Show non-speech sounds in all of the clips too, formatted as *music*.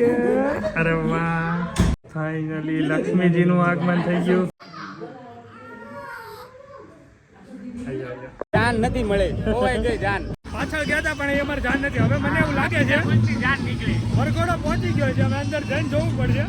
ગયા અરે વાહ ફાઇનલી લક્ષ્મીજીનું આગમન થઈ ગયું. જાન નથી મળે. ખોવાઈ ગઈ જાન. પાછળ ગયા હતા પણ એ અમારે જાન નથી. હવે મને એવું લાગે છે જાન નીકળી વરઘોડો પહોંચી ગયો છે. હવે અંદર જઈને જોવું પડશે.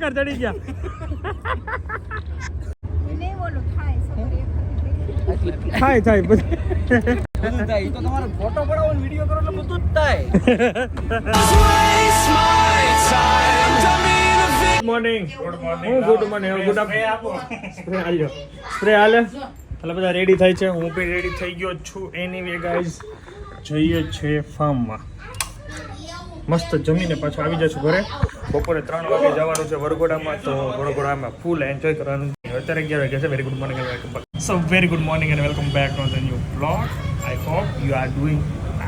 ચક્કર ચડી ગયા. થાય થાય બધું. બધું થાય. તો તમારો ફોટો પડાવો ને વીડિયો કરો એટલે બધું જ થાય. મોર્નિંગ હું ગુડ મોર્નિંગ ગુડ સ્પ્રે આલ્યો. સ્પ્રે હાલે એટલે બધા રેડી થાય છે. હું બી રેડી થઈ ગયો છું. એની વે ગાઈઝ જઈએ છે ફાર્મમાં મસ્ત જમીને પાછું આવી જશું ઘરે. બપોરે ત્રણ વાગે જવાનું છે વરઘોડામાં તો વરઘોડામાં ફૂલ એન્જોય કરવાનું. અત્યારે અગિયાર વાગ્યા છે. Very good morning and welcome back so very good morning and welcome back to the new blog I hope you are doing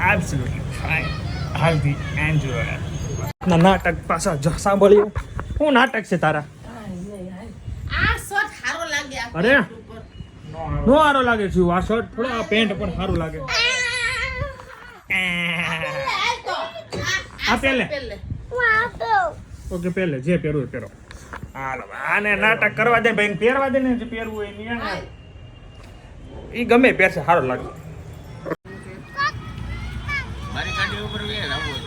absolutely fine હાર્દી enjoy ના નાટક પાછા સાંભળ્યું શું નાટક છે તારા? અરે! નો સારો લાગે છે આ શર્ટ થોડો આ પેન્ટ પણ સારું લાગે. આ પહેલે પહેલે ઓકે પેલે. જે પહેરવું એ પહેરો. હાલો આને નાટક કરવા દે ભાઈ પહેરવા દે ને જે પહેરવું હોય એની એ ઈ ગમે પહેરશે સારો લાગે. મારી ગાડી ઉપર વે આવું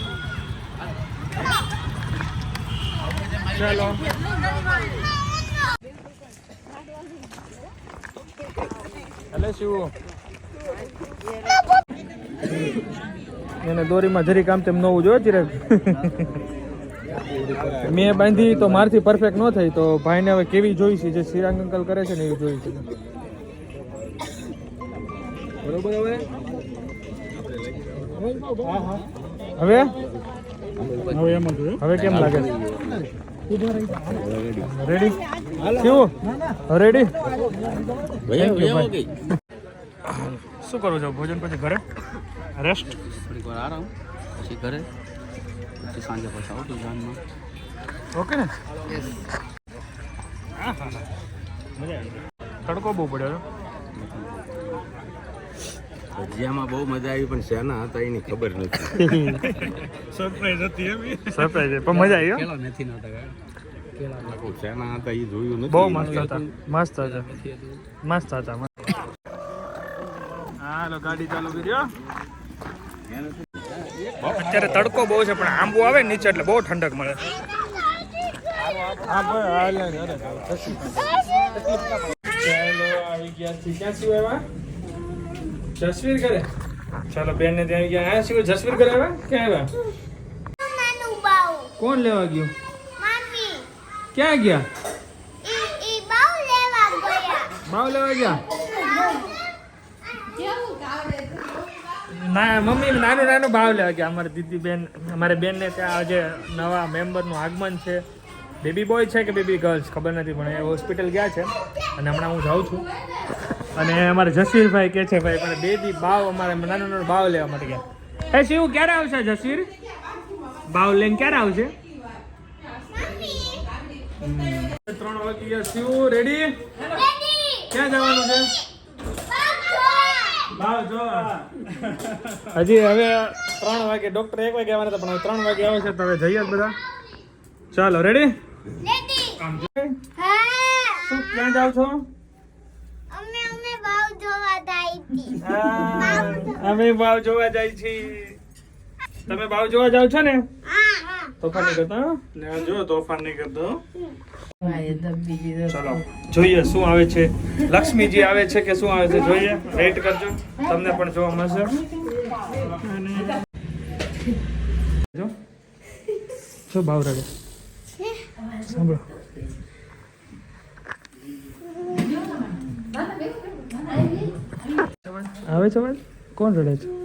ચાલો. એટલે શું? એને દોરીમાં જરી કામ તેમ નવું જો ચિરાગ. મેં બાંધી તો મારથી પરફેક્ટ ન થઈ તો ભાઈને હવે કેવી જોઈ છે? જે શ્રીરાંગ અંકલ કરે છે ને એવી જોઈ છે. બરોબર હવે? હવે? હવે કેમ લાગે? રેડી કેવું રેડી. શું કરો છો? ભોજન પછી ઘરે? રેસ્ટ વાર આરામ પછી ઘરે પછી સાંજે પછી આવું જાનમાં ઓકે ને? આહા. મજા આવી ગઈ. તડકો બહુ પડ્યો ભજીયામાં બહુ મજા આવી પણ શેના હતા એની ખબર નથી. *laughs* સરપ્રાઈઝ હતી એમ. સરપ્રાઈઝ પણ મજા આવી. કેળા નથી નતા આખું શેના હતા એ જોયું નથી. બહુ મસ્ત હતા. મસ્ત હતા. મસ્ત હતા. હાલો ગાડી ચાલુ કરી. અત્યારે તડકો બહુ છે પણ આંબુ આવે નીચે એટલે બહુ ઠંડક મળે. જસવીર ઘરે? ચાલો બેન ને ત્યાં આવી ગયા. હા શિવ જસવીર ઘરે આવ્યા ક્યાં આવ્યા કોણ લેવા ગયું? ક્યાં ગયા? બાવ લેવા ગયા. ના મમ્મી નાનું નાનું ભાવ લેવા કે અમારી દીદી બેન અમારી બેનને ત્યાં આજે નવા મેમ્બરનું આગમન છે બેબી બોય છે કે બેબી ગર્લ્સ ખબર નથી પણ એ હોસ્પિટલ ગયા છે. અને હમણાં હું જાઉં છું. અને અમારે જસીરભાઈ કે છે ભાઈ પણ બેબી ભાવ અમારે નાનું નાનું ભાવ લેવા માટે ગયા. એ શિવ ક્યારે આવશે જસીર? ભાવ લઈને ક્યારે આવશે ત્રણ વાગી ગયા શિવ રેડી ક્યાં જવાનું છે? હજી હવે ત્રણ વાગે ડોક્ટર એક વાગે આવવાના હતા પણ ત્રણ વાગે આવે છે તો હવે જઈએ બધા. ચાલો રેડી શું ક્યાં જાવ છો. હા, અમે ભાવ જોવા જાય છીએ તમે ભાવ જોવા જાવ છો ને? તોફાન નહીં કરતા? ને જો તોફાન નહીં કરતો. ચલો જોઈએ શું આવે છે. લક્ષ્મીજી આવે છે કે શું આવે છે જોઈએ. વેઇટ કરજો. તમને પણ જોવા મળશે. જો. શું ભાવ રડે સાંભળો. આવે છે કોણ રડે છે?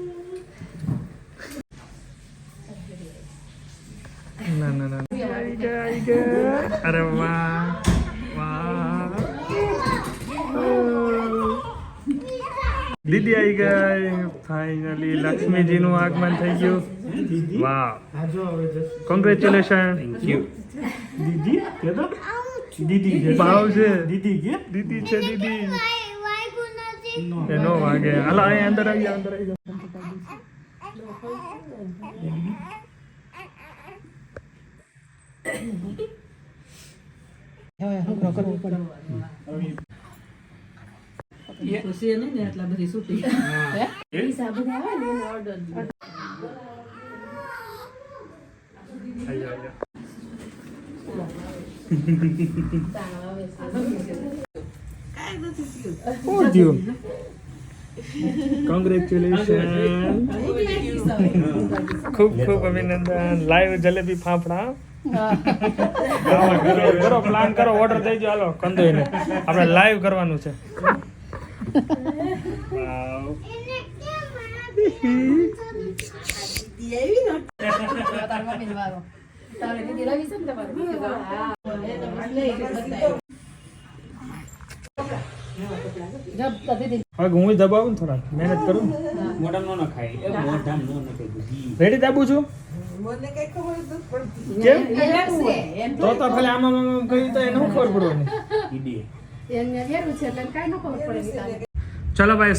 અરે વાહ વાહ. દીદી આવી ગઈ ફાઇનલી લક્ષ્મીજીનું આગમન થઈ ગયું. વાહ. કોંગ્રેચ્યુલેશન દીદી કે તો દીદી કે ભાવ છે. દીદી કે? દીદી છે દીદી. એનો નો. વાગે. હાલો અહીં અંદર આવી અંદર આવી જાઓ આવી જાઓ, આવી જાઓ. શું થયું કોંગ્રેચ્યુલેશન ખૂબ ખૂબ અભિનંદન. લાઈવ જલેબી ફાફડા. કરો પ્લાન કરો ઓર્ડર દઈ દો હાલો કંદોઈને. આપણે લાઈવ કરવાનું છે. હું દબાવું ને થોડા મહેનત કરું રેડી દાબું છું? કેમ? તો તો ખાલી આમ આમ આમ તો એને શું ખબર પડવાની? *laughs* ચલો ભાઈ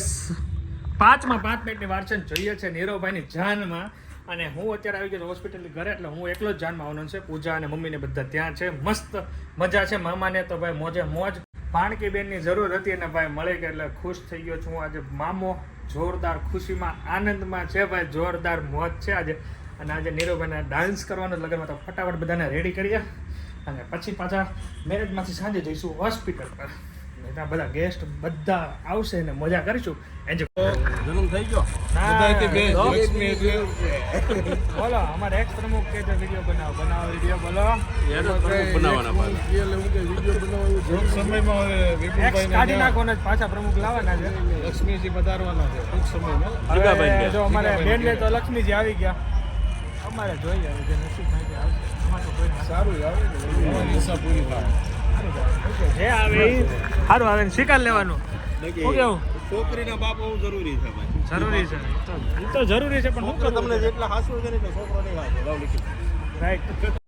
પાંચમાં પાંચ મિનિટની વાર છે જોઈએ છે નીરવભાઈની જાનમાં. અને હું અત્યારે આવી ગયો હોસ્પિટલ ઘરે એટલે હું એકલો જ જાનમાં આવવાનો છે. પૂજા અને મમ્મીને બધા ત્યાં છે. મસ્ત મજા છે મામાને તો ભાઈ મોજે મોજ. પાણકી બેનની જરૂર હતી અને ભાઈ મળી ગઈ એટલે ખુશ થઈ ગયો છું. આજે મામો જોરદાર ખુશીમાં આનંદમાં છે ભાઈ. જોરદાર મોજ છે આજે. અને આજે નીરુભાઈને ડાન્સ કરવાનો લગ્નમાં તો ફટાફટ બધાને રેડી કરીએ. અને પછી પાછા મેરેજમાંથી સાંજે જઈશું હોસ્પિટલ પર. ત્યાં બધા ગેસ્ટ બધા આવશે ને મજા કરીશું. એન્જોય જન્મ થઈ ગયો. બોલો અમારે એક્સ પ્રમુખ કે છે વીડિયો બનાવો બનાવો વીડિયો બોલો. બનાવવાના પાછા. એક્સ કાઢી નાખો ને પાછા પ્રમુખ લાવવાના છે. લક્ષ્મીજી પધારવાના છે. ટૂંક સમયમાં. હવે. જો અમારે બેન તો લક્ષ્મીજી આવી ગયા. અમારે જોઈએ હવે જે નસીબમાં જે આવશે અમારે તો કોઈ સારું આવે ને. ઈચ્છા પૂરી થાય જે આવે. એ સારું આવે ને સ્વીકાર લેવાનું. શું કેવું? છોકરીના બાપ બહુ જરૂરી છે ભાઈ. જરૂરી છે. એ તો જરૂરી છે પણ હું તમને જેટલા હાસવું છે ને છોકરો નહીં હાસવો. લાવ લીખી. રાઈટ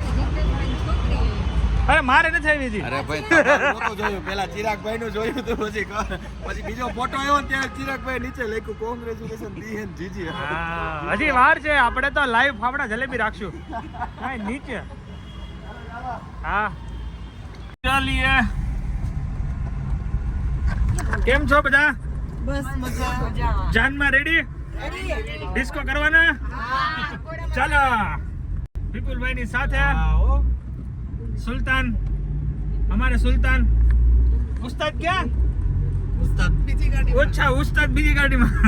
અરે મારે નથી આવી હતી અરે ભાઈ ફોટો જોયું? પેલા ચિરાગભાઈ નું જોયું હતું પછી પછી બીજો ફોટો આવ્યો ને ત્યારે ચિરાગભાઈ નીચે લખ્યું કોંગ્રેચ્યુલેશન દી જીજી હજી વાર છે આપણે તો લાઈવ ફાફડા જલેબી રાખશું. કાંઈ નીચે. હા. ચાલીએ. કેમ છો બધા? બસ મજા જાનમાં રેડી ડિસ્કો કરવાના? ચાલો. વિપુલભાઈ ની સાથે સુલતાન અમારે સુલતાન. ઉસ્તાદ ક્યાં? ઓછા ઉસ્તાદ બીજી ગાડીમાં. *laughs*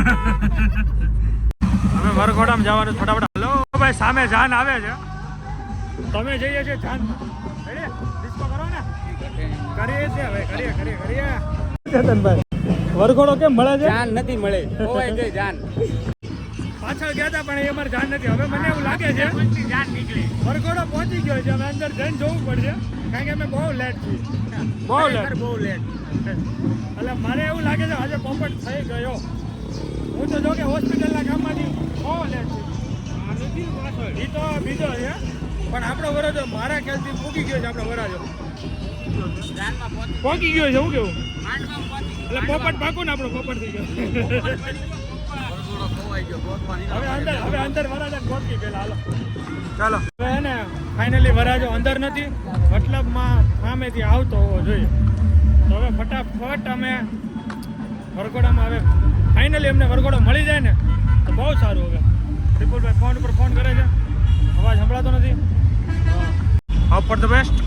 હવે વરઘોડામાં જવાનું ફટાફટ. હલો ભાઈ સામે જાન આવે છે. તમે જઈએ છે જાન. ડિસ્કો કરો ને. કરીએ છીએ હવે કરીએ કરીએ કરીએ. ચેતનભાઈ વરઘોડો કેમ મળે છે? જાન નથી મળે. ઓય જય જાન. પાછળ ગયા હતા પણ એ અમારે જાન નથી. હવે મને એવું લાગે છે જાન નીકળી વરઘોડો પહોંચી ગયો છે. અમે અંદર જઈને જોવું પડશે કારણ કે અમે બહુ લેટ છીએ. બહુ લેટ બહુ લેટ એટલે મારે એવું લાગે છે આજે પોપટ થઈ ગયો. હું તો જો કે હોસ્પિટલના કામમાંથી બહુ લેટ છું. એ તો બીજો છે પણ આપણો વરાજો મારા ખ્યાલથી પૂકી ગયો છે આપણો વરાજો પહોંચી ગયો છે હું કેવું એટલે પોપટ પાકું ને આપણો પોપટ થઈ ગયો. હવે અંદર હવે અંદર વરાજા ગયેલા હાલો. ચાલો. હવે ને ફાઇનલી વરાજો અંદર નથી મતલબમાં સામેથી આવતો હોવો જોઈએ. તો હવે ફટાફટ અમે વરઘોડામાં હવે ફાઇનલી અમને વરઘોડો મળી જાય ને તો બહુ સારું હવે. વિપુલભાઈ ફોન ઉપર ફોન કરે છે. અવાજ સંભળાતો નથી. Hope for the best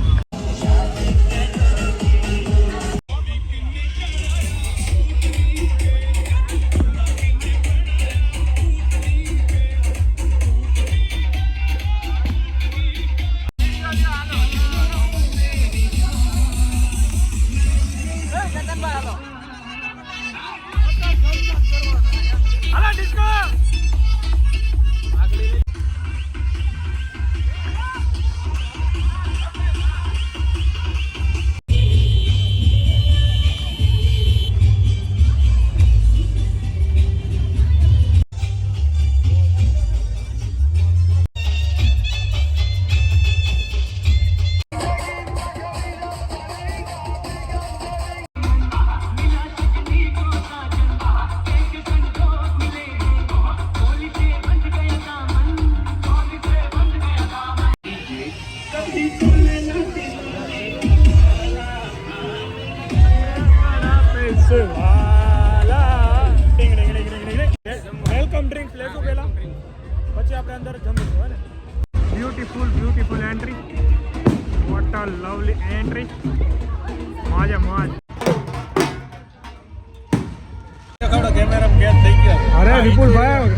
camera કેદ થઈ ગયા. અરે વિપુલભાઈ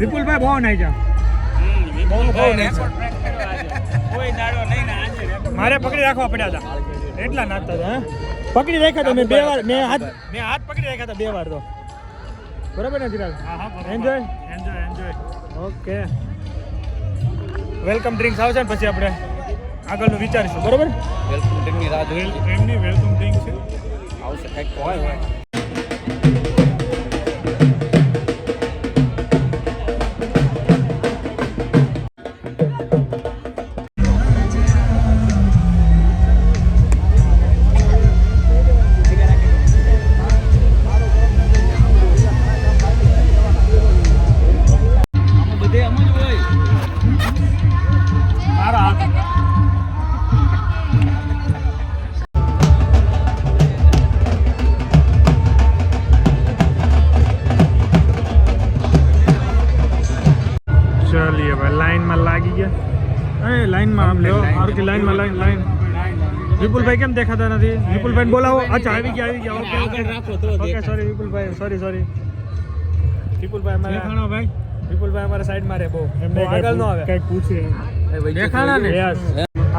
વિપુલભાઈ બહુ નહીં જા મારે પકડી રાખવા પડ્યા હતા. એટલા નાખતા હતા પકડી રાખ્યા હતા મેં બે વાર મેં હાથ મેં હાથ પકડી રાખ્યા હતા બે વાર તો. બરાબર ને Dhiraj enjoy enjoy enjoy okay. Welcome drinks આવશે ને પછી આપણે આગળનું વિચારીશું. બરાબર? વેલકમ ડ્રિંકની રાહ જોઈ એમની વેલકમ ડ્રિંક છે. આવશે કંઈક હોય હોય. લાઈનમાં આમ લેવો આરતી લાઈનમાં લાઈન લાઈન વિપુલભાઈ કેમ દેખાતા નથી વિપુલભાઈ બોલાવો અચ્છા આવી ગયા આવી ગયા ઓકે આગળ રાખો તો ઓકે સોરી વિપુલભાઈ સોરી સોરી વિપુલભાઈ અમારા ભાઈ? વિપુલભાઈ અમારા સાઈડમાં રહે બહુ. એમને આગળ ન આવે. કઈ પૂછે દેખાણા ને?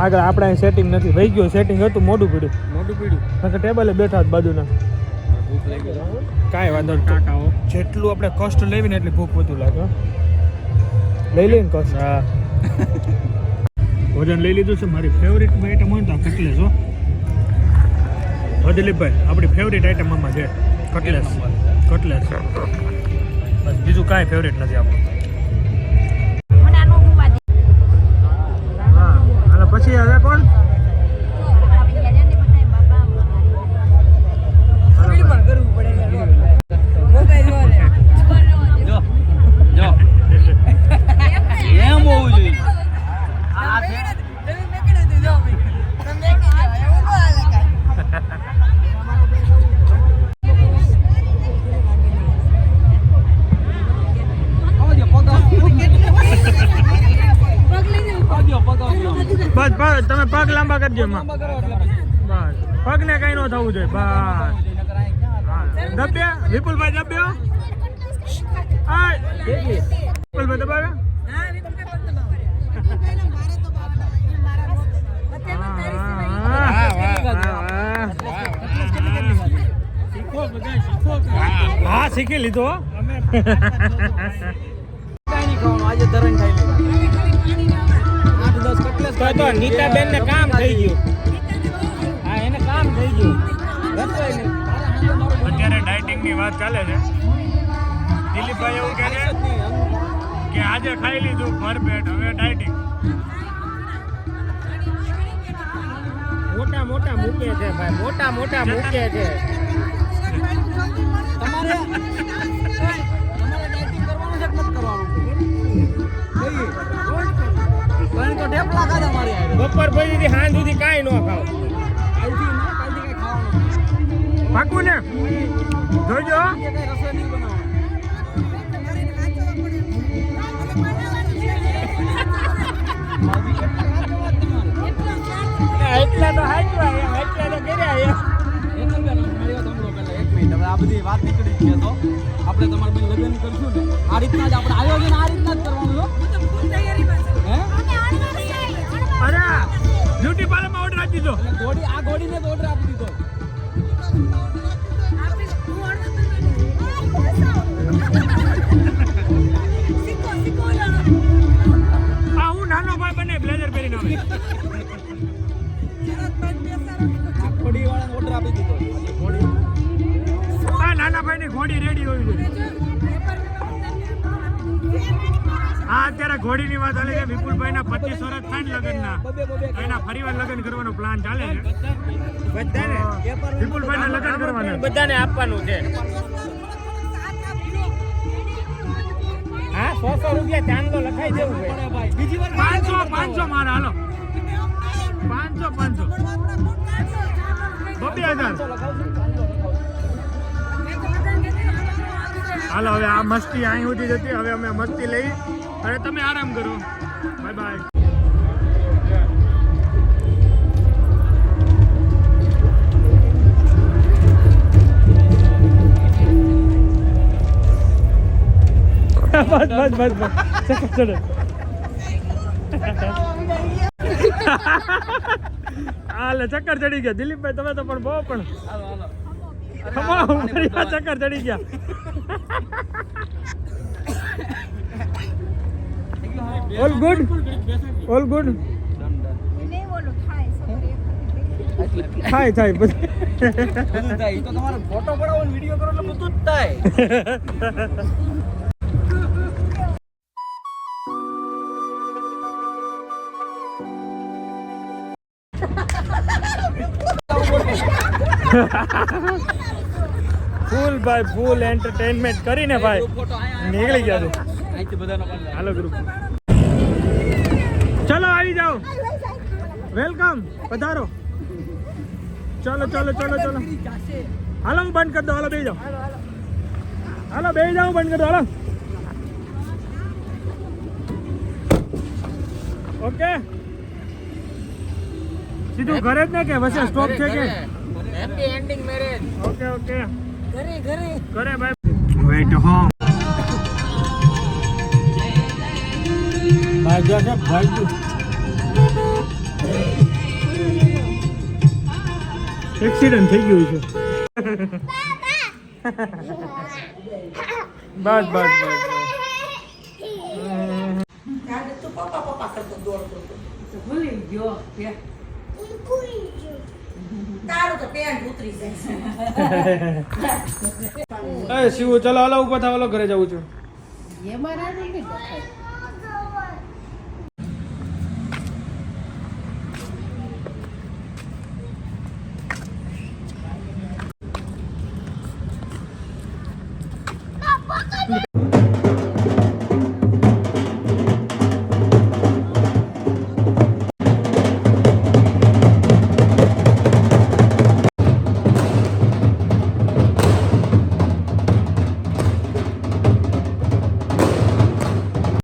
આગળ આપણે અહીં સેટિંગ નથી. વહી ગયું સેટિંગ હતું મોઢું પીડ્યું. મોટું પીડું નકર ટેબલે બેઠા હતા બાજુના. કાંઈ વાંધો નહીં. કાકાઓ જેટલું આપણે કષ્ટ લેવી ને એટલી ભૂખ વધુ લાગે લઈ લઈને કષ્ટ હા. ભોજન લઈ લીધું છે. મારી ફેવરિટ આઈટમ હોય ને તો આ કટલેસ હો. દિલીપભાઈ આપણી ફેવરિટ આઈટમ આમાં છે. કટલેસ. કટલેસ. બસ બીજું કાંઈ ફેવરિટ નથી આપણું. પગ લાંબા કરજો એમાં બસ. પગને કઈ ન થવું જોઈએ. બસ. દબ્યા? વિપુલભાઈ દબ્યો? વિપુલભાઈ દબાવ્યો? હા શીખી લીધો *laughs* આજે ધરણ ખાઈ લે આઠ દસ કટલેસ તો તો નીતાબેન ને કામ થઈ ગયું. હા એને કામ થઈ ગયું. અત્યારે ડાયટિંગની વાત ચાલે છે. દિલીપભાઈ એવું કહે છે કે આજે ખાઈ લીધું ભરપેટ હવે ડાયટિંગ. મોટા મોટા મૂકે છે ભાઈ મોટા મોટા મૂકે છે. તમારે તમારે કે ઢેપલા ખાધા મારી બપોર પછી થી સાંજ સુધી કાંઈ ન ખાવ પાકું ને જોજો. એટલા તો હાચવા એટલા તો કર્યા આ બધી વાત નીકળી છે તો આપણે તમારા બેન લગ્ન કરશું ને. આ રીતના જ આપણે આયોજન આ રીતના જ કરવાનું અરે બ્યુટી પાર્લરમાં ઓર્ડર આપી દીધો. ગોળી આ ગોળીને જ ઓર્ડર આપી દીધો. આ અત્યારે ઘોડી ની વાત ચાલે છે. વિપુલભાઈ ના પચીસ વર્ષ થાય ને લગ્ન ના એના ફરી ફરીવાર લગ્ન કરવાનો પ્લાન ચાલે છે. બધાને? વિપુલભાઈ ના લગ્ન કરવાના બધાને આપવાનું છે. હા સો સો રૂપિયા ચાંદલો લખાઈ દેવું ભાઈ ભાઈ બીજી વાર પાંચસો પાંચસો મારા હાલો. પાંચસો પાંચસો. બબે હજાર. હાલો હવે આ મસ્તી અહીં સુધી જતી. હવે અમે મસ્તી લઈ અને તમે આરામ કરો. બાય બાય બસ બસ બસ બસ. ચલો ચલો. હાલે ચક્કર ચડી ગયા. દિલીપભાઈ તમે તો પણ બહુ પણ ચક્કર ચડી ગયા. ઓલ ગુડ ઓલ ગુડ થાય થાય, બધું. થાય તો તમારો ફોટો પડાવો વીડિયો કરો એટલે બધું જ થાય ફૂલ ભાઈ, ફૂલ એન્ટરટેનમેન્ટ કરીને ભાઈ. નીકળી ગયા હાલો ગ્રુપ વેલકમ. પધારો. ચલો ચાલો ચાલો ચાલો. હાલો હું બંધ કરી દો હાલો બે જાઓ. હાલો બે જાઓ બંધ કરી દો હાલો. ઓકે. સીધું ઘરે જ ને કે વસે સ્ટોપ છે કે? Happy ending marriage okay okay. ઘરે ઘરે. ઘરે ભાઈ વેટ હોમ ભાઈ જો છે? ભાઈ એક્સિડન્ટ થઈ ગયું છે. બસ બસ બસ. તારું તો પેન્ટ ઉતરી જાય એ શિવ ચલો હાલો ઊભા થાવ ઘરે જવું છું.